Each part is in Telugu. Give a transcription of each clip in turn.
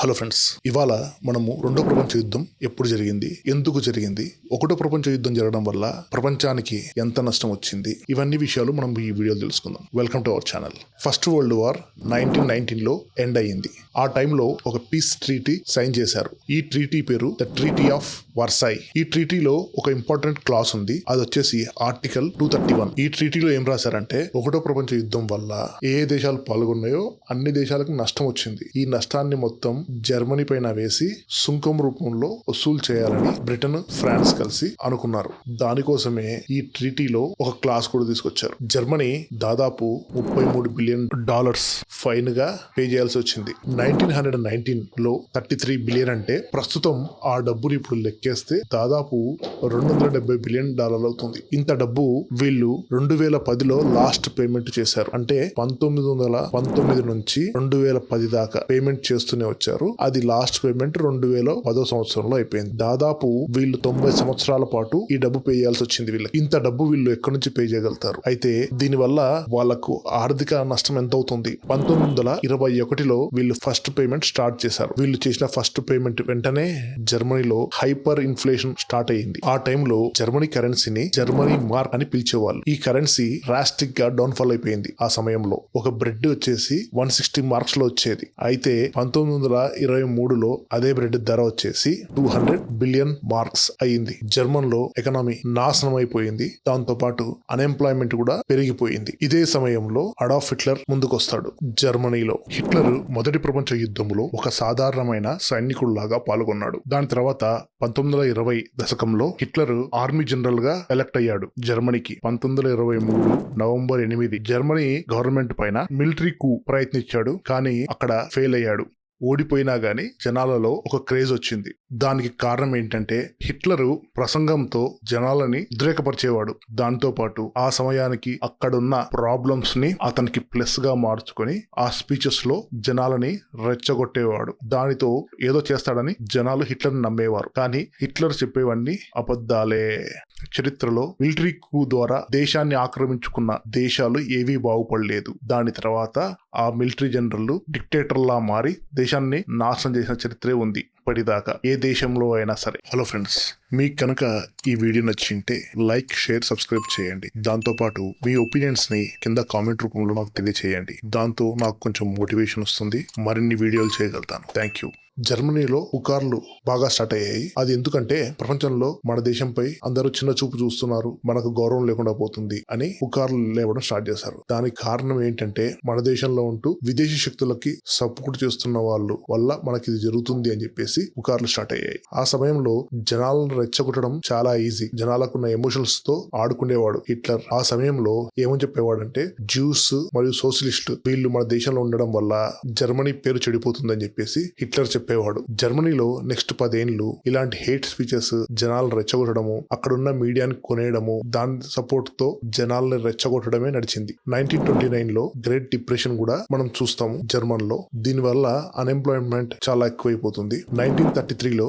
హలో ఫ్రెండ్స్ ఇవాళ మనము రెండో ప్రపంచ యుద్ధం ఎప్పుడు జరిగింది ఎందుకు జరిగింది ఒకటో ప్రపంచ యుద్ధం జరగడం వల్ల ప్రపంచానికి ఎంత నష్టం వచ్చింది ఇవన్నీ విషయాలు మనం ఈ వీడియోలో తెలుసుకుందాం. Welcome to our channel first world war nineteen నైన్టీన్లో ఎండ్ అయ్యింది. ఆ టైంలో ఒక పీస్ ట్రీటీ సైన్ చేశారు. ఈ ట్రీటీ పేరు ద ట్రీటీ ఆఫ్ వర్సాయ్ ఈ ట్రీటీలో ఒక ఇంపార్టెంట్ క్లాస్ ఉంది అది వచ్చేసి ఆర్టికల్ టూ థర్టీ వన్ ఈ ట్రీటీలో ఏం రాశారంటే ఒకటో ప్రపంచ యుద్ధం వల్ల ఏ ఏ దేశాలు పాల్గొన్నాయో అన్ని దేశాలకు నష్టం వచ్చింది. ఈ నష్టాన్ని మొత్తం జర్మనీ పైన వేసి సుంకం రూపంలో వసూలు చేయాలని బ్రిటన్ ఫ్రాన్స్ కలిసి అనుకున్నారు. దానికోసమే ఈ ట్రీటీలో ఒక క్లాస్ కూడా తీసుకొచ్చారు. జర్మనీ దాదాపు ముప్పై మూడు బిలియన్ డాలర్స్ ఫైన్గా పే చేయాల్సి వచ్చింది. నైన్టీన్ హండ్రెడ్ నైన్టీన్లో థర్టీ త్రీ బిలియన్ అంటే ప్రస్తుతం ఆ డబ్బుని ఇప్పుడు లెక్కేస్తే దాదాపు రెండు వందల డెబ్బై బిలియన్ డాలర్లు అవుతుంది. ఇంత డబ్బు వీళ్ళు రెండు వేల పదిలో లాస్ట్ పేమెంట్ చేశారు. అంటే పంతొమ్మిది వందల పంతొమ్మిది నుంచి రెండు వేల పది దాకా పేమెంట్ చేస్తూనే వచ్చారు. అది లాస్ట్ పేమెంట్ రెండు వేల పదో సంవత్సరంలో అయిపోయింది. దాదాపు వీళ్ళు తొంభై సంవత్సరాల పాటు ఈ డబ్బు పే చేయాల్సి వచ్చింది వీళ్ళకి. ఇంత డబ్బు వీళ్ళు ఎక్కడి నుంచి పే చేయగలుగుతారు? అయితే దీని వల్ల వాళ్ళకు ఆర్థిక నష్టం ఎంత అవుతుంది? పంతొమ్మిది వందల ఇరవై ఒకటిలో వీళ్ళు ఫస్ట్ పేమెంట్ స్టార్ట్ చేశారు. వీళ్ళు చేసిన ఫస్ట్ పేమెంట్ వెంటనే జర్మనీలో హైపర్ ఇన్ఫ్లేషన్ స్టార్ట్ అయ్యింది. ఆ టైంలో జర్మనీ కరెన్సీని జర్మనీ మార్క్ అని పిలిచేవాళ్ళు. ఈ కరెన్సీ రాస్టిక్గా డౌన్ ఫాల్ అయిపోయింది ఆ సమయంలో. ఒక బ్రెడ్ వచ్చేసి వన్ సిక్స్టీ మార్క్స్లో వచ్చేది. అయితే పంతొమ్మిది వందల ఇరవై మూడులో అదే బ్రెడ్ ధర వచ్చేసి టూ హండ్రెడ్ బిలియన్ మార్క్స్ అయ్యింది. జర్మన్లో ఎకనామీ నాశనం అయిపోయింది దాంతో పాటు అన్ఎంప్లాయ్మెంట్ కూడా పెరిగిపోయింది. ఇదే సమయంలో అడాఫ్ హిట్లర్ ముందుకొస్తాడు. జర్మనీలో హిట్లర్ మొదటి ప్రపంచ యుద్ధంలో ఒక సాధారణమైన సైనికుడిలాగా పాల్గొన్నాడు. దాని తర్వాత పంతొమ్మిది వందల ఇరవై దశకంలో హిట్లర్ ఆర్మీ జనరల్గా ఎలక్ట్ అయ్యాడు. జర్మనీకి పంతొమ్మిది వందల ఇరవై మూడు నవంబర్ ఎనిమిది జర్మనీ గవర్నమెంట్ పైన మిలిటరీ కు ప్రయత్నించాడు. కానీ అక్కడ ఫెయిల్ అయ్యాడు. ఓడిపోయినా గాని జనాలలో ఒక క్రేజ్ వచ్చింది. దానికి కారణం ఏంటంటే హిట్లరు ప్రసంగంతో జనాలని ఉద్రేకపరిచేవాడు. దాంతో పాటు ఆ సమయానికి అక్కడున్న ప్రాబ్లమ్స్ని అతనికి ప్లస్గా మార్చుకొని ఆ స్పీచెస్లో జనాలని రెచ్చగొట్టేవాడు. దానితో ఏదో చేస్తాడని జనాలు హిట్లర్ నమ్మేవారు. కానీ హిట్లర్ చెప్పేవన్నీ అబద్ధాలే. చరిత్రలో మిలిటరీ కూ ద్వారా దేశాన్ని ఆక్రమించుకున్న దేశాలు ఏవీ బాగుపడలేదు. దాని తర్వాత ఆ మిలిటరీ జనరల్ డిక్టేటర్లా మారి దేశాన్ని నాశనం చేసిన చరిత్రే ఉంది ఇప్పటిదాకా. ఏ దేశంలో అయినా సరే. హలో ఫ్రెండ్స్ మీకు కనుక ఈ వీడియో నచ్చింటే లైక్ షేర్ సబ్స్క్రైబ్ చేయండి. దాంతోపాటు మీ ఒపీనియన్స్ని కింద కామెంట్ రూపంలో నాకు తెలియచేయండి. దాంతో నాకు కొంచెం మోటివేషన్ వస్తుంది. మరిన్ని వీడియోలు చేయగలుగుతాను. థ్యాంక్ యూ జర్మనీలో పుకార్లు బాగా స్టార్ట్ అయ్యాయి. అది ఎందుకంటే ప్రపంచంలో మన దేశంపై అందరూ చిన్న చూపు చూస్తున్నారు. మనకు గౌరవం లేకుండా పోతుంది అని పుకార్లు లేవడం స్టార్ట్ చేశారు. దానికి కారణం ఏంటంటే మన దేశంలో ఉంటూ విదేశీ శక్తులకి సపోర్ట్ చేస్తున్న వాళ్ళు వల్ల మనకి ఇది జరుగుతుంది అని చెప్పేసి పుకార్లు స్టార్ట్ అయ్యాయి. ఆ సమయంలో జనాలను రెచ్చగొట్టడం చాలా ఈజీ. జనాలకున్న ఎమోషన్స్తో ఆడుకునేవాడు హిట్లర్. ఆ సమయంలో ఏమని చెప్పేవాడంటే జ్యూస్ మరియు సోషలిస్ట్ వీళ్ళు మన దేశంలో ఉండడం వల్ల జర్మనీ పేరు చెడిపోతుందని చెప్పేసి హిట్లర్ చెప్పేవాడు. జర్మనీలో నెక్స్ట్ పదేండ్లు ఇలాంటి హేట్ స్పీచెస్ జనాలను రెచ్చగొట్టడము అక్కడున్న మీడియాని కొనేయడము దాని సపోర్ట్తో జనాల్ని రెచ్చగొట్టడమే నడిచింది. నైన్టీన్ ట్వంటీ నైన్లో గ్రేట్ డిప్రెషన్ కూడా మనం చూస్తాము జర్మన్లో దీనివల్ల అన్ఎంప్లాయ్మెంట్ చాలా ఎక్కువైపోతుంది. నైన్టీన్ థర్టీ త్రీలో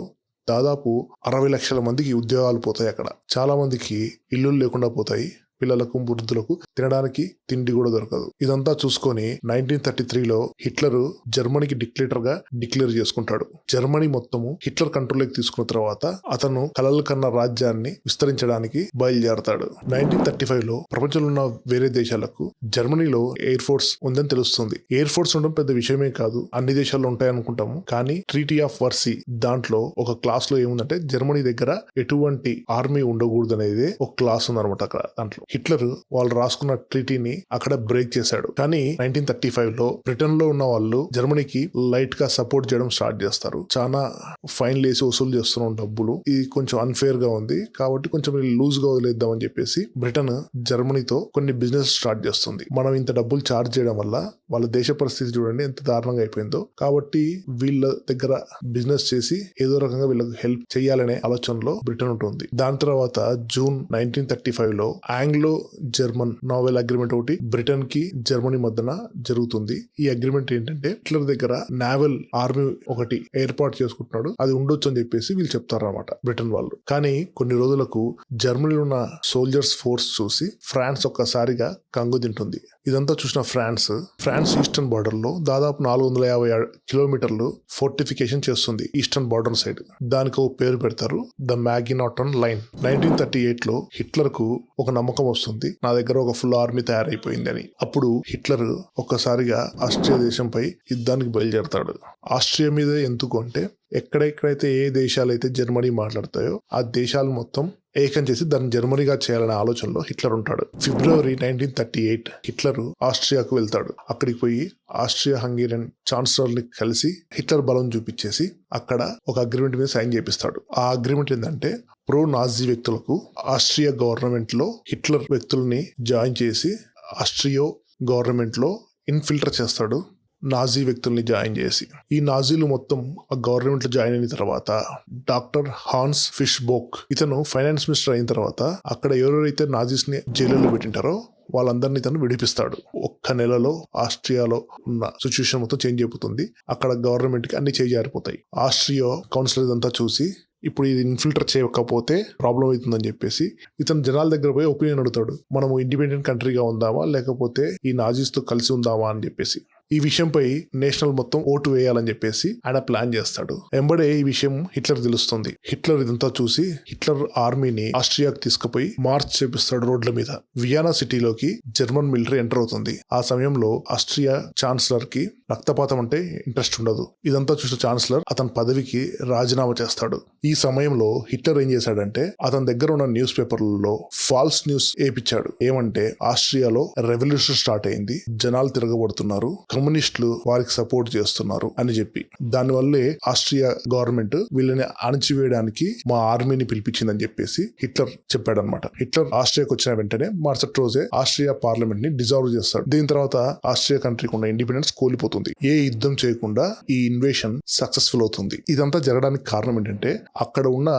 దాదాపు అరవై లక్షల మందికి ఉద్యోగాలు పోతాయి అక్కడ. చాలా మందికి ఇల్లులు లేకుండా పోతాయి. పిల్లలకు వృద్ధులకు తినడానికి తిండి కూడా దొరకదు. ఇదంతా చూసుకొని నైన్టీన్ థర్టీ త్రీలో హిట్లర్ జర్మనీకి డిక్లేటర్గా డిక్లేర్ చేసుకుంటాడు. జర్మనీ మొత్తము హిట్లర్ కంట్రోల్లోకి తీసుకున్న తర్వాత అతను కలలు కన్న రాజ్యాన్ని విస్తరించడానికి బయలుదేరతాడు. నైన్టీన్ థర్టీ ఫైవ్లో ప్రపంచంలో ఉన్న వేరే దేశాలకు జర్మనీలో ఎయిర్ ఫోర్స్ ఉందని తెలుస్తుంది. ఎయిర్ ఫోర్స్ ఉండడం పెద్ద విషయమే కాదు అన్ని దేశాల్లో ఉంటాయనుకుంటాము. కానీ ట్రీటీ ఆఫ్ వర్సీ దాంట్లో ఒక క్లాస్లో ఏముందంటే జర్మనీ దగ్గర ఎటువంటి ఆర్మీ ఉండకూడదు అనేది ఒక క్లాస్ ఉందన్నమాట అక్కడ దాంట్లో. హిట్లర్ వాళ్ళు రాసుకున్న ట్రీటీని అక్కడ బ్రేక్ చేశాడు. కానీ నైన్టీన్ థర్టీ ఫైవ్లో బ్రిటన్లో ఉన్న వాళ్ళు జర్మనీకి లైట్గా సపోర్ట్ చేయడం స్టార్ట్ చేస్తారు. చాలా ఫైన్ లేసి వసూలు చేస్తున్నాం డబ్బులు. ఇది కొంచెం అన్ఫేర్గా ఉంది. కాబట్టి కొంచెం లూజ్గా వదిలేద్దాం అని చెప్పేసి బ్రిటన్ జర్మనీతో కొన్ని బిజినెస్ స్టార్ట్ చేస్తుంది. మనం ఇంత డబ్బులు చార్జ్ చేయడం వల్ల వాళ్ళ దేశ పరిస్థితి చూడండి ఎంత దారుణంగా అయిపోయిందో. కాబట్టి వీళ్ళ దగ్గర బిజినెస్ చేసి ఏదో రకంగా వీళ్ళకి హెల్ప్ చేయాలనే ఆలోచనలో బ్రిటన్ ఉంటుంది. దాని తర్వాత జూన్ నైన్టీన్ థర్టీ ఫైవ్లో ఆంగ్ల జర్మన్ నావెల్ అగ్రిమెంట్ ఒకటి బ్రిటన్కి జర్మనీ మధ్యన జరుగుతుంది. ఈ అగ్రిమెంట్ ఏంటంటే హిట్లర్ దగ్గర నావెల్ ఆర్మీ ఒకటి ఏర్పాటు చేసుకుంటున్నాడు. అది ఉండొచ్చు అని చెప్పేసి వీళ్ళు చెప్తారు అనమాట బ్రిటన్ వాళ్ళు. కానీ కొన్ని రోజులకు జర్మనీలో ఉన్న సోల్జర్స్ ఫోర్స్ చూసి ఫ్రాన్స్ ఒక్కసారిగా కంగు తింటుంది. ఇదంతా చూసిన ఫ్రాన్స్. ఫ్రాన్స్ ఈస్టర్న్ బార్డర్లో దాదాపు నాలుగు వందల యాభై కిలోమీటర్లు ఫోర్టిఫికేషన్ చేస్తుంది ఈస్టర్న్ బార్డర్ సైడ్. దానికి ఒక పేరు పెడతారు the Maginot line. Nineteen thirty ఎయిట్లో హిట్లర్కు ఒక నమ్మకం వస్తుంది నా దగ్గర ఒక ఫుల్ ఆర్మీ తయారైపోయిందని అప్పుడు హిట్లర్ ఒక్కసారిగా ఆస్ట్రియా దేశంపై యుద్ధానికి బయలుదేరతాడు. ఆస్ట్రియా మీద ఎందుకు అంటే ఎక్కడెక్కడైతే ఏ దేశాలు అయితే జర్మనీ మాట్లాడతాయో ఆ దేశాలు మొత్తం ఏకం చేసి దాన్ని జర్మనీగా చేయాలనే ఆలోచనలో హిట్లర్ ఉంటాడు. February nineteen thirty eight Hitler ఆస్ట్రియాకు వెళ్తాడు. అక్కడికి పోయి ఆస్ట్రియా హంగేరియన్ ఛాన్సలర్ని కలిసి హిట్లర్ బలం చూపించేసి అక్కడ ఒక అగ్రిమెంట్ మీద సైన్ చేపిస్తాడు. ఆ అగ్రిమెంట్ ఏంటంటే ప్రో నాజీ వ్యక్తులకు ఆస్ట్రియా గవర్నమెంట్లో హిట్లర్ వ్యక్తుల్ని జాయిన్ చేసి ఆస్ట్రియో గవర్నమెంట్లో ఇన్ఫిల్టర్ చేస్తాడు. నాజీ వ్యక్తుల్ని జాయిన్ చేసి. ఈ నాజీలు మొత్తం ఆ గవర్నమెంట్లో జాయిన్ అయిన తర్వాత డాక్టర్ హాన్స్ ఫిష్ బోక్ ఇతను ఫైనాన్స్ మినిస్టర్ అయిన తర్వాత అక్కడ ఎవరెవరైతే నాజీస్ని జైలులో పెట్టింటారో వాళ్ళందరినీ తను విడిపిస్తాడు. ఒక్క నెలలో ఆస్ట్రియాలో ఉన్న సిచ్యువేషన్ మొత్తం చేంజ్ అయిపోతుంది. అక్కడ గవర్నమెంట్కి అన్ని చేయి జారిపోతాయి ఆస్ట్రియా కౌన్సిలర్ ఇదంతా చూసి ఇప్పుడు ఇది ఇన్ఫిల్టర్ చేయకపోతే ప్రాబ్లం అవుతుందని చెప్పేసి ఇతను జనాల దగ్గర పోయి ఒపీనియన్ అడుగుతాడు. మనము ఇండిపెండెంట్ కంట్రీగా ఉందామా? లేకపోతే ఈ నాజీస్తో కలిసి ఉందామా? అని చెప్పేసి. ఈ విషయంపై నేషనల్ మొత్తం ఓటు వేయాలని చెప్పేసి ఆయన ప్లాన్ చేస్తాడు. ఎంబడే ఈ విషయం హిట్లర్ తెలుస్తుంది. హిట్లర్ ఇదంతా చూసి హిట్లర్ ఆర్మీని ఆస్ట్రియాకి తీసుకుపోయి మార్చ్ చేపిస్తాడు రోడ్ల మీద. వియానా సిటీలోకి జర్మన్ మిలిటరీ ఎంటర్ అవుతుంది. ఆ సమయంలో ఆస్ట్రియా ఛాన్సలర్కి రక్తపాతం అంటే ఇంట్రెస్ట్ ఉండదు. ఇదంతా చూసిన ఛాన్సలర్ అతని పదవికి రాజీనామా చేస్తాడు. ఈ సమయంలో హిట్లర్ ఏం చేశాడంటే అతని దగ్గర ఉన్న న్యూస్ పేపర్లలో ఫాల్స్ న్యూస్ ఏపించాడు ఏమంటే ఆస్ట్రియాలో రెవల్యూషన్ స్టార్ట్ అయింది. జనాలు తిరగబడుతున్నారు. కమ్యూనిస్టులు వారికి సపోర్ట్ చేస్తున్నారు అని చెప్పి. దానివల్లే ఆస్ట్రియా గవర్నమెంట్ వీళ్ళని అణచివేయడానికి మా ఆర్మీని పిలిపించిందని చెప్పేసి హిట్లర్ చెప్పాడనమాట హిట్లర్ ఆస్ట్రియాకి వచ్చిన వెంటనే మరుసటి రోజే ఆస్ట్రియా పార్లమెంట్ని డిజాల్వ్ చేస్తాడు. దీని తర్వాత ఆస్ట్రియా కంట్రీకి ఉన్న ఇండిపెండెన్స్ కోల్పోతుంది. ఏ యుద్ధం చేయకుండా ఈ ఇన్వేషన్ సక్సెస్ఫుల్ అవుతుంది. ఇదంతా జరగడానికి కారణం ఏంటంటే అక్కడ ఉన్న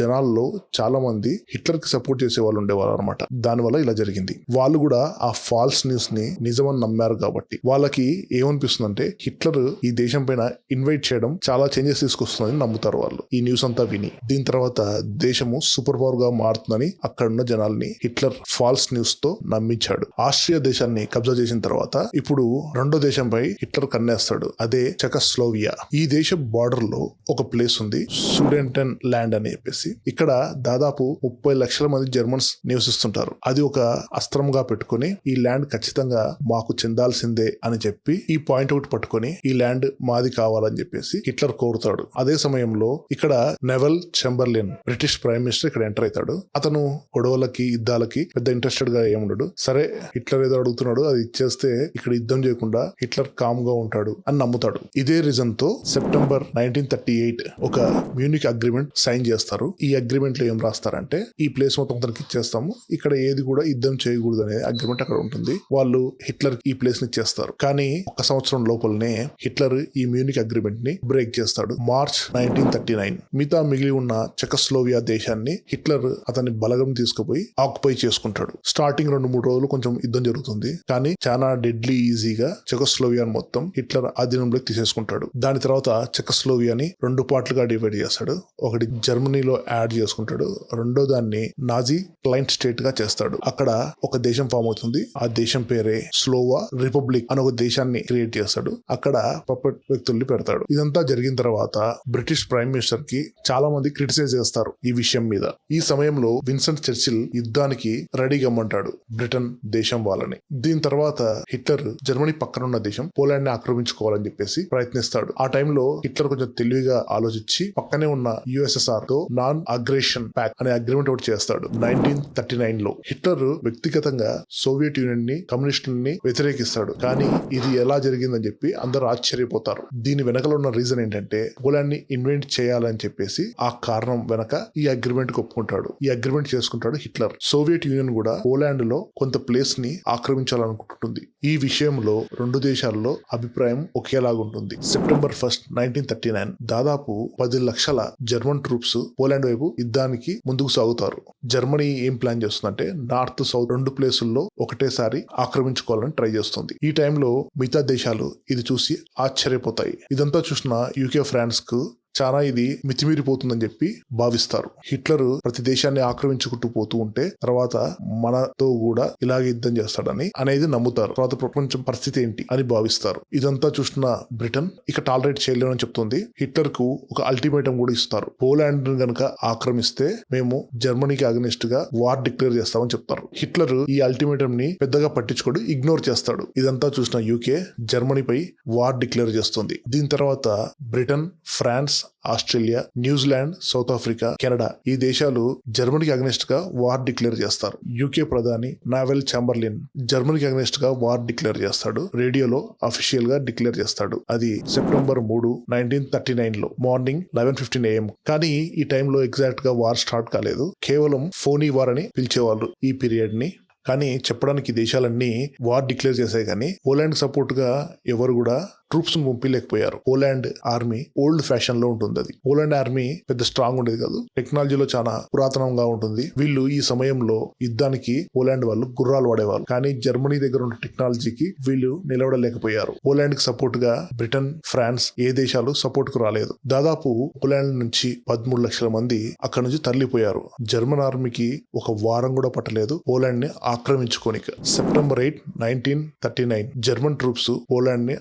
జనాల్లో చాలా మంది హిట్లర్కి సపోర్ట్ చేసే వాళ్ళు ఉండేవారు అనమాట దానివల్ల ఇలా జరిగింది. వాళ్ళు కూడా ఆ ఫాల్స్ న్యూస్ని నిజమని నమ్మారు కాబట్టి. వాళ్ళకి ఏమనిపిస్తుందంటే హిట్లర్ ఈ దేశం పైన ఇన్వైట్ చేయడం చాలా చేంజెస్ తీసుకొస్తుందని నమ్ముతారు వాళ్ళు. ఈ న్యూస్ అంతా విని దీని తర్వాత దేశము సూపర్ పవర్గా మారుతుందని అక్కడ ఉన్న జనాల్ని హిట్లర్ ఫాల్స్ న్యూస్తో నమ్మించాడు. ఆస్ట్రియా దేశాన్ని కబ్జా చేసిన తర్వాత ఇప్పుడు రెండో దేశంపై హిట్లర్ కన్నేస్తాడు. అదే చెకస్లోవియా. ఈ దేశ బార్డర్లో ఒక ప్లేస్ ఉంది సుడెంటన్ ల్యాండ్ అని చెప్పేసి. ఇక్కడ దాదాపు ముప్పై లక్షల మంది జర్మన్స్ నివసిస్తుంటారు. అది ఒక అస్త్రంగా పెట్టుకొని ఈ ల్యాండ్ ఖచ్చితంగా మాకు చెందాల్సిందే అని చెప్పి ఈ పాయింట్ అవుట్ పట్టుకొని ఈ ల్యాండ్ మాది కావాలని చెప్పేసి హిట్లర్ కోరుతాడు. అదే సమయంలో ఇక్కడ Neville Chamberlain British prime minister ఇక్కడ ఎంటర్ అవుతాడు. అతను గొడవలకి యుద్ధాలకి పెద్ద ఇంట్రెస్టెడ్గా ఏముండడు. సరే హిట్లర్ ఏదో అడుగుతున్నాడు అది ఇచ్చేస్తే ఇక్కడ యుద్ధం చేయకుండా హిట్లర్ కామ్గా ఉంటాడు అని నమ్ముతాడు. ఇదే రీజన్తో సెప్టెంబర్ నైన్టీన్ థర్టీ ఎయిట్ ఒక మ్యూనిక్ అగ్రిమెంట్ సైన్ చేస్తారు. ఈ అగ్రిమెంట్లో ఏం రాస్తారంటే ఈ ప్లేస్ మొత్తం అతనికి ఇచ్చేస్తాము. ఇక్కడ ఏది కూడా యుద్ధం చేయకూడదు అనే అగ్రిమెంట్ అక్కడ ఉంటుంది. వాళ్ళు హిట్లర్ ఈ ప్లేస్ని ఇచ్చేస్తారు. కానీ ఒక సంవత్సరం లోపలనే హిట్లర్ ఈ మ్యూనిక్ అగ్రిమెంట్ని బ్రేక్ చేస్తాడు. March nineteen thirty nine. మిగతా మిగిలి ఉన్న చెకస్లోవియా దేశాన్ని హిట్లర్ అతని బలగం తీసుకుపోయి ఆక్యుపై చేసుకుంటాడు. స్టార్టింగ్ రెండు మూడు రోజులు కొంచెం యుద్ధం జరుగుతుంది. కానీ చాలా డెడ్లీ ఈజీగా చెకస్లోవియాని మొత్తం హిట్లర్ ఆధీనంలోకి తీసేసుకుంటాడు. దాని తర్వాత చెకస్లోవియాని రెండు పార్ట్లుగా డివైడ్ చేస్తాడు. ఒకటి జర్మనీలో యాడ్ చేసుకుంటాడు. రెండో దాన్ని నాజీ క్లైంట్ స్టేట్గా చేస్తాడు. అక్కడ ఒక దేశం ఫామ్ అవుతుంది. ఆ దేశం పేరే స్లోవా రిపబ్లిక్ అని ఒక దేశాన్ని క్రియేట్ చేస్తాడు. అక్కడ పప్పెట్ వ్యక్తుల్ని పెడతాడు. ఇదంతా జరిగిన తర్వాత బ్రిటిష్ ప్రైమ్ మినిస్టర్కి చాలా మంది క్రిటిసైజ్ చేస్తారు ఈ విషయం మీద. ఈ సమయంలో విన్సెంట్ చర్చిల్ యుద్ధానికి రెడీ గమ్మంటాడు బ్రిటన్ దేశం వాళ్ళని. దీని తర్వాత హిట్లర్ జర్మనీ పక్కనున్న దేశం పోలాండ్ని ఆక్రమించుకోవాలని చెప్పేసి ప్రయత్నిస్తాడు. ఆ టైంలో హిట్లర్ కొంచెం తెలివిగా ఆలోచించి పక్కనే ఉన్న యుఎస్ఎస్ఆర్తో నాన్ అగ్రేషన్ ప్యాక్ అనే అగ్రిమెంట్ ఒకటి చేస్తాడు. నైన్టీన్ థర్టీ నైన్లో హిట్లర్ వ్యక్తిగతంగా సోవియట్ యూనియన్ని కమ్యూనిస్టులని వ్యతిరేకిస్తాడు. కానీ ఇది ఎలా జరిగిందని చెప్పి అందరూ ఆశ్చర్యపోతారు. దీని వెనకలో ఉన్న రీజన్ ఏంటంటే పోలాండ్ ఇన్వెంట్ చేయాలని చెప్పేసి ఆ కారణం వెనక ఈ అగ్రిమెంట్ ఒప్పుకుంటాడు. ఈ అగ్రిమెంట్ చేసుకుంటాడు హిట్లర్. సోవియట్ యూనియన్ కూడా పోలాండ్లో కొంత ప్లేస్ని ఆక్రమించాలనుకుంటుంది. ఈ విషయంలో రెండు దేశాల్లో అభిప్రాయం ఒకేలాగుంటుంది September first nineteen thirty nine దాదాపు పది లక్షల జర్మన్ ట్రూప్స్ పోలాండ్ వైపు యుద్ధానికి ముందుకు సాగుతారు. జర్మనీ ఏం ప్లాన్ చేస్తుందంటే నార్త్ సౌత్ రెండు ప్లేసుల్లో ఒకటేసారి ఆక్రమించుకోవాలని ట్రై చేస్తుంది. ఈ టైంలో మీ మిగతా దేశాలు ఇది చూసి ఆశ్చర్యపోతాయి. ఇదంతా చూసిన యూకే ఫ్రాన్స్కు చాలా ఇది మితిమీరిపోతుందని చెప్పి భావిస్తారు. హిట్లర్ ప్రతి దేశాన్ని ఆక్రమించుకుంటూ పోతూ ఉంటే తర్వాత మనతో కూడా ఇలాగే యుద్ధం చేస్తాడని అనేది నమ్ముతారు. తర్వాత ప్రపంచం పరిస్థితి ఏంటి అని భావిస్తారు. ఇదంతా చూసిన బ్రిటన్ ఇక టాలరేట్ చేయలేమని చెప్తుంది. హిట్లర్కు ఒక అల్టిమేటం కూడా ఇస్తారు. పోలాండ్ గనక ఆక్రమిస్తే మేము జర్మనీకి అగనిస్ట్గా వార్ డిక్లేర్ చేస్తామని చెప్తారు. హిట్లర్ ఈ అల్టిమేటం ని పెద్దగా పట్టించుకోడు ఇగ్నోర్ చేస్తాడు. ఇదంతా చూసిన యూకే జర్మనీపై వార్ డిక్లేర్ చేస్తుంది. దీని తర్వాత Britain France Australia New Zealand South Africa Canada ఈ దేశాలు జర్మనీకి అగ్నెస్ట్గా వార్ డిక్లేర్ చేస్తారు. యూకే ప్రధాని నావెల్ చాంబర్లిన్ జర్మనీకి అగ్నెస్ట్గా వార్ డిక్లేర్ చేస్తాడు. రేడియోలో అఫీషియల్గా డిక్లేర్ చేస్తాడు. అది సెప్టెంబర్ మూడు నైన్టీన్ థర్టీ నైన్లో మార్నింగ్ లెవెన్ ఫిఫ్టీన్ ఏఎం. కానీ ఈ టైంలో ఎగ్జాక్ట్గా వార్ స్టార్ట్ కాలేదు. కేవలం ఫోనీ వార్ అని పిలిచేవాళ్ళు ఈ పీరియడ్ని కానీ చెప్పడానికి ఈ దేశాలన్నీ వార్ డిక్లేర్ చేశాయి కానీ పోలాండ్ సపోర్ట్గా ఎవరు కూడా ట్రూప్స్ పంపించలేకపోయారు పోలాండ్ ఆర్మీ ఓల్డ్ ఫ్యాషన్లో ఉంటుంది అది. పోలాండ్ ఆర్మీ పెద్ద స్ట్రాంగ్ ఉండేది కాదు. టెక్నాలజీలో చాలా పురాతనంగా ఉంటుంది. వీళ్ళు ఈ సమయంలో యుద్ధానికి పోలాండ్ వాళ్ళు గుర్రాలు వాడేవాళ్ళు. కానీ జర్మనీ దగ్గర ఉన్న టెక్నాలజీకి వీళ్ళు నిలబడలేకపోయారు. పోలాండ్కి సపోర్ట్గా బ్రిటన్ ఫ్రాన్స్ ఏ దేశాలు సపోర్ట్కు రాలేదు. దాదాపు పోలాండ్ నుంచి పదమూడు లక్షల మంది అక్కడ నుంచి తరలిపోయారు. జర్మన్ ఆర్మీకి ఒక వారం కూడా పట్టలేదు. పోలాండ్ని ఆక్రమించుకోనిక. September eight nineteen thirty nine German troops పోలాండ్ని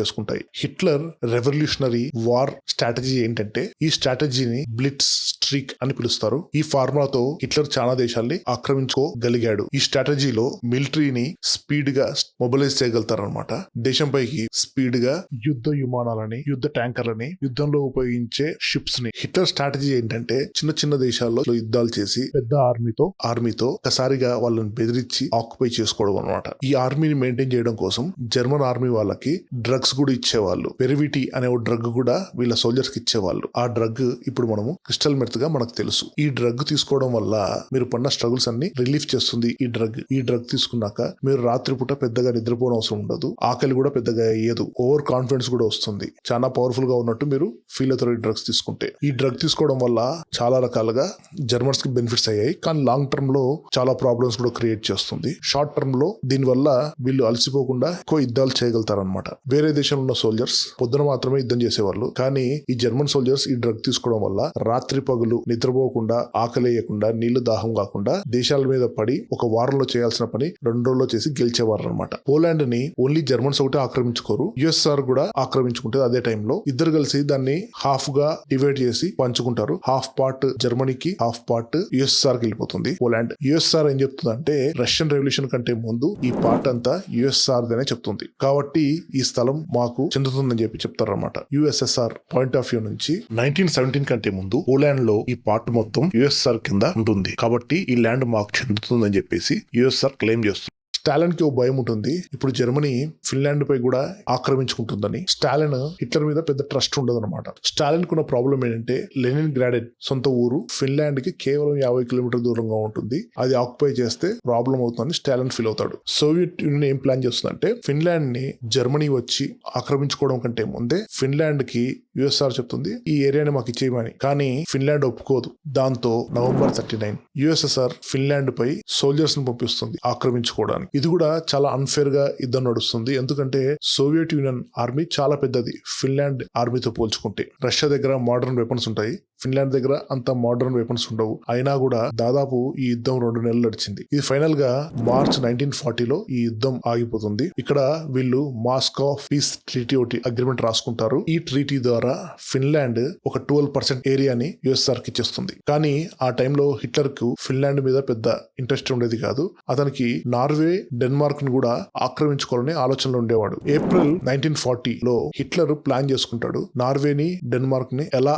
చేసుకుంటాయి. హిట్లర్ రెవల్యూషనరీ వార్ స్ట్రాటజీ ఏంటంటే ఈ స్ట్రాటజీని బ్లిట్స్ స్ట్రీక్ అని పిలుస్తారు. ఈ ఫార్ములాతో హిట్లర్ చాలా దేశాల్ని ఆక్రమించుకోగలిగాడు. ఈ స్ట్రాటజీలో మిలిటరీని స్పీడ్గా మొబిలైజ్ చేయగలుగుతారనమాట దేశంపైకి స్పీడ్గా యుద్ధ విమానాలని యుద్ధ ట్యాంకర్లని యుద్ధంలో ఉపయోగించే షిప్స్ని హిట్లర్ స్ట్రాటజీ ఏంటంటే చిన్న చిన్న దేశాల్లో యుద్ధాలు చేసి పెద్ద ఆర్మీతో ఆర్మీతో ఒకసారిగా వాళ్ళని బెదిరించి ఆక్యుపై చేసుకోవడం అనమాట ఈ ఆర్మీని మెయింటైన్ చేయడం కోసం జర్మన్ ఆర్మీ వాళ్ళకి డ్రగ్స్ కూడా ఇచ్చేవాళ్ళు. పెరివిటీ అనే ఒక డ్రగ్ కూడా వీళ్ళ సోల్జర్స్కి ఇచ్చేవాళ్ళు. ఆ డ్రగ్ ఇప్పుడు మనము క్రిస్టల్ మెర్త్గా మనకు తెలుసు. ఈ డ్రగ్ తీసుకోవడం వల్ల మీరు పడిన స్ట్రగుల్స్ అన్ని రిలీఫ్ చేస్తుంది ఈ డ్రగ్. ఈ డ్రగ్ తీసుకున్నాక మీరు రాత్రిపూట పెద్దగా నిద్రపోవడం అవసరం ఉండదు. ఆకలి కూడా పెద్దగా అయ్యేదు. ఓవర్ కాన్ఫిడెన్స్ కూడా వస్తుంది. చాలా పవర్ఫుల్గా ఉన్నట్టు మీరు ఫీల్ అవుతారు ఈ డ్రగ్స్ తీసుకుంటే. ఈ డ్రగ్ తీసుకోవడం వల్ల చాలా రకాలుగా జర్మన్స్కి బెనిఫిట్స్ అయ్యాయి. కానీ లాంగ్ టర్మ్లో చాలా ప్రాబ్లమ్స్ కూడా క్రియేట్ చేస్తుంది. షార్ట్ టర్మ్లో దీని వల్ల వీళ్ళు అలసిపోకుండా ఎక్కువ యుద్ధాలు చేయగలుగుతారు అనమాట వేరే దేశంలో ఉన్న సోల్జర్స్ పొద్దున మాత్రమే యుద్ధం చేసేవాళ్ళు. కానీ ఈ జర్మన్ సోల్జర్స్ ఈ డ్రగ్ తీసుకోవడం వల్ల రాత్రి పగులు నిద్రపోకుండా ఆకలేయకుండా నీళ్ళు దాహం కాకుండా దేశాల మీద పడి ఒక వారంలో చేయాల్సిన పని రెండు రోజుల్లో చేసి గెలిచేవారు అనమాట పోలాండ్ని ఓన్లీ జర్మన్స్ ఒకటే ఆక్రమించుకోరు యుఎస్ఆర్ కూడా ఆక్రమించుకుంటుంది అదే టైంలో. ఇద్దరు కలిసి దాన్ని హాఫ్గా డివైడ్ చేసి పంచుకుంటారు. హాఫ్ పార్ట్ జర్మనీకి హాఫ్ పార్ట్ యుఎస్ఆర్కి వెళ్ళిపోతుంది పోలాండ్. యుఎస్ఆర్ ఏం చెప్తుందంటే రష్యన్ రెవల్యూషన్ కంటే ముందు ఈ పార్ట్ అంతా యుఎస్ఆర్ దనే చెప్తుంది. కాబట్టి ఈ స్థలం మాకు చెందుతుందని చెప్పి చెప్తారు అనమాట యుఎస్ఎస్ఆర్ పాయింట్ ఆఫ్ వ్యూ నుంచి నైన్టీన్ సెవెంటీన్ కంటే ముందు పోలాండ్లో ఈ పార్ట్ మొత్తం యుఎస్ఆర్ కింద ఉంటుంది. కాబట్టి ఈ ల్యాండ్ మాకు చెందుతుందని చెప్పేసి యుఎస్ఆర్ క్లెయిమ్ చేస్తుంది. స్టాలిన్కి ఓ భయం ఉంటుంది. ఇప్పుడు జర్మనీ ఫిన్లాండ్ పై కూడా ఆక్రమించుకుంటుందని. స్టాలిన్ హిట్లర్ మీద పెద్ద ట్రస్ట్ ఉండదు అనమాట స్టాలిన్ కున్న ప్రాబ్లం ఏంటంటే లెనిన్ గ్రాడెడ్ సొంత ఊరు ఫిన్లాండ్కి కేవలం యాభై కిలోమీటర్ దూరంగా ఉంటుంది. అది ఆక్యుపై చేస్తే ప్రాబ్లం అవుతుందని స్టాలిన్ ఫీల్ అవుతాడు. సోవియట్ యూనియన్ ఏం ప్లాన్ చేస్తుందంటే ఫిన్లాండ్ని జర్మనీ వచ్చి ఆక్రమించుకోవడం కంటే ముందే ఫిన్లాండ్కి యుఎస్ఆర్ చెప్తుంది ఈ ఏరియాని మాకు ఇచ్చేయమని. కానీ ఫిన్లాండ్ ఒప్పుకోదు. దాంతో November thirty nine USSR Finland పై సోల్జర్స్ను పంపిస్తుంది ఆక్రమించుకోవడానికి. ఇది కూడా చాలా అన్ఫేర్గా యుద్ధం నడుస్తుంది. ఎందుకంటే సోవియట్ యూనియన్ ఆర్మీ చాలా పెద్దది. ఫిన్లాండ్ ఆర్మీతో పోల్చుకుంటే రష్యా దగ్గర మోడర్న్ వెపన్స్ ఉంటాయి. ఫిన్లాండ్ దగ్గర అంత మోడర్న్ వెపన్స్ ఉండవు. అయినా కూడా దాదాపు ఈ యుద్ధం రెండు నెలలు నడిచింది. ఇది ఫైనల్గా మార్చ్ నైన్టీన్ ఫార్టీలో ఈ యుద్ధం ఆగిపోతుంది. ఇక్కడ వీళ్ళు మాస్కో పీస్ ట్రీటీ ఒకటి అగ్రిమెంట్ రాసుకుంటారు. ఈ ట్రీటీ ద్వారా ఫిన్లాండ్ ఒక ట్వెల్వ్ పర్సెంట్ ఏరియాని యుఎస్ఆర్కి ఇచ్చేస్తుంది. కానీ ఆ టైంలో హిట్లర్కు ఫిన్లాండ్ మీద పెద్ద ఇంట్రెస్ట్ ఉండేది కాదు. అతనికి నార్వే డెన్మార్క్ను కూడా ఆక్రమించుకోవాలని ఆలోచనలో ఉండేవాడు. ఏప్రిల్ నైన్టీన్ ఫార్టీలో హిట్లర్ ప్లాన్ చేసుకుంటాడు నార్వేని డెన్మార్క్ని ఎలా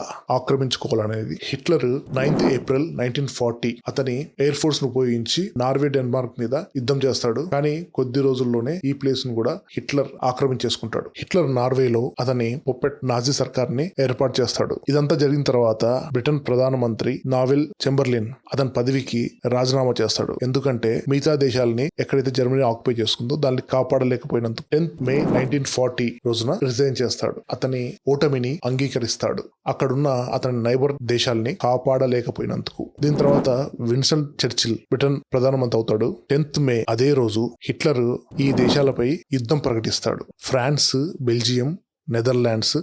అనేది Hitler ninth April nineteen forty అతని ఎయిర్ ఫోర్స్ను ఉపయోగించి నార్వే డెన్మార్క్ మీద యుద్ధం చేస్తాడు. కానీ కొద్ది రోజుల్లోనే ఈ ప్లేస్ను కూడా హిట్లర్ ఆక్రమించేసుకుంటాడు. హిట్లర్ నార్వేలో అతని పొప్పెట్ నాజీ సర్కార్ని ఏర్పాటు చేస్తాడు. ఇదంతా జరిగిన తర్వాత బ్రిటన్ ప్రధానమంత్రి నావెల్ చెంబర్లిన్ అతని పదవికి రాజీనామా చేస్తాడు. ఎందుకంటే మిగతా దేశాలని ఎక్కడైతే జర్మనీ ఆక్యుపై చేసుకుందో దాన్ని కాపాడలేకపోయినందుకు టెన్త్ మే నైన్టీన్ ఫార్టీ రోజున రిజైన్ చేస్తాడు. అతని ఓటమిని అంగీకరిస్తాడు. అక్కడున్న అతని నైబర్ దేశాలని కాపాడలేకపోయినందుకు. దీని తర్వాత విన్సెంట్ చర్చిల్ బ్రిటన్ ప్రధానమంత్రి అవుతాడు. టెన్త్ మే అదే రోజు హిట్లర్ ఈ దేశాలపై యుద్ధం ప్రకటిస్తాడు. France Belgium Netherlands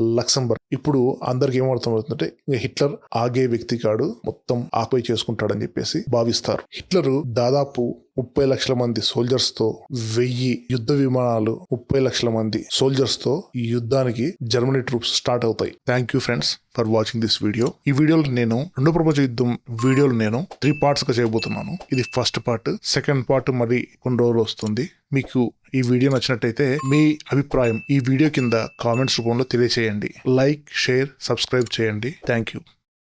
Luxembourg. ఇప్పుడు అందరికి ఏమర్థమవుతుందంటే ఇంకా హిట్లర్ ఆగే వ్యక్తి కాడు మొత్తం ఆపై చేసుకుంటాడని చెప్పేసి భావిస్తారు. హిట్లర్ దాదాపు ముప్పై లక్షల మంది సోల్జర్స్తో వెయ్యి యుద్ధ విమానాలు ముప్పై లక్షల మంది సోల్జర్స్తో ఈ యుద్ధానికి జర్మనీ ట్రూప్స్ స్టార్ట్ అవుతాయి. Thank you friends for watching this video ఈ వీడియోలో నేను రెండో ప్రపంచ యుద్ధం వీడియోలు నేను త్రీ పార్ట్స్గా చేయబోతున్నాను. ఇది ఫస్ట్ పార్ట్ సెకండ్ పార్ట్ మరి కొన్ని రోజులు వస్తుంది. మీకు ఈ వీడియో నచ్చినట్టయితే మీ అభిప్రాయం ఈ వీడియో కింద కామెంట్స్ రూపంలో తెలియచేయండి. లైక్ షేర్ సబ్స్క్రైబ్ చేయండి. Thank you